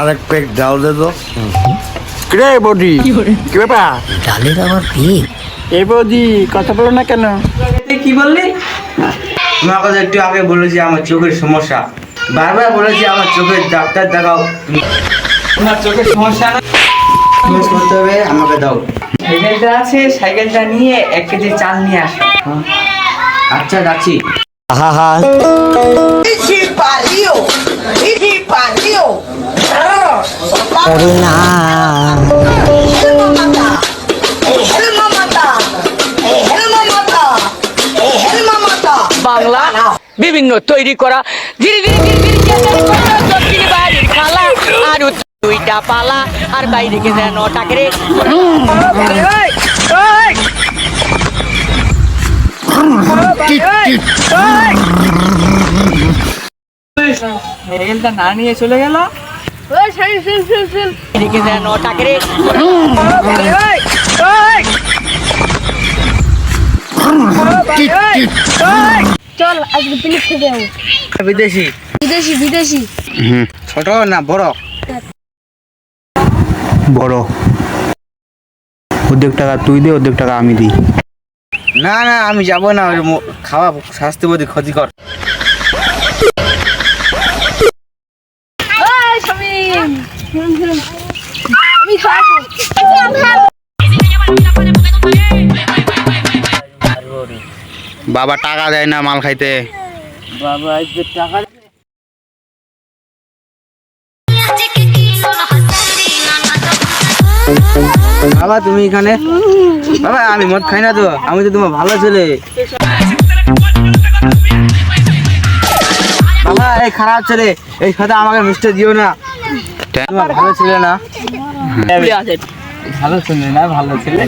আরেক পেক ডাল দে তো। রে বৌদি? কি ব্যাপার? ডালের আবার পেট এই বৌদি কথা বলো না কেন? কি বললি? তোমার কথা একটু আগে বলেছি আমার চোখের সমস্যা। বারবার বলেছি আমার চোখের ডাক্তার দেখাও। তোমার চোখের সমস্যা না? করতে হবে আমাকে দাও। সাইকেলটা আছে সাইকেলটা নিয়ে এক কেজি চাল নিয়ে আসো। আচ্ছা যাচ্ছি হা হা করুণা বাংলা বিভিন্ন তৈরি করা ধীরে ধীরে ধীরে খালা আর দুইটা পালা আর বাইরে কে যেন টাকরে না নিয়ে চলে গেল এদিকে যেন টাকরে চল আজকে পিলিশ খেতে যাব বিদেশি বিদেশি। বিদেশি ছোট না বড়? বড়। অর্ধেক টাকা তুই দে অর্ধেক টাকা আমি দিই। না না আমি যাব না খাওয়া স্বাস্থ্য প্রতি ক্ষতিকর। আমি খাব। বাবা টাকা দেয় না মাল খাইতে। বাবা টাকা বাবা তুমি এখানে? বাবা আমি মদ খাই না তো। আমি তো তোমার ভালো ছেলে। বাবা এই খারাপ ছেলে এই সাথে আমাকে মিষ্টি দিও না। ভালো ছেলে না। ভালো ছেলে না ভালো ছেলে।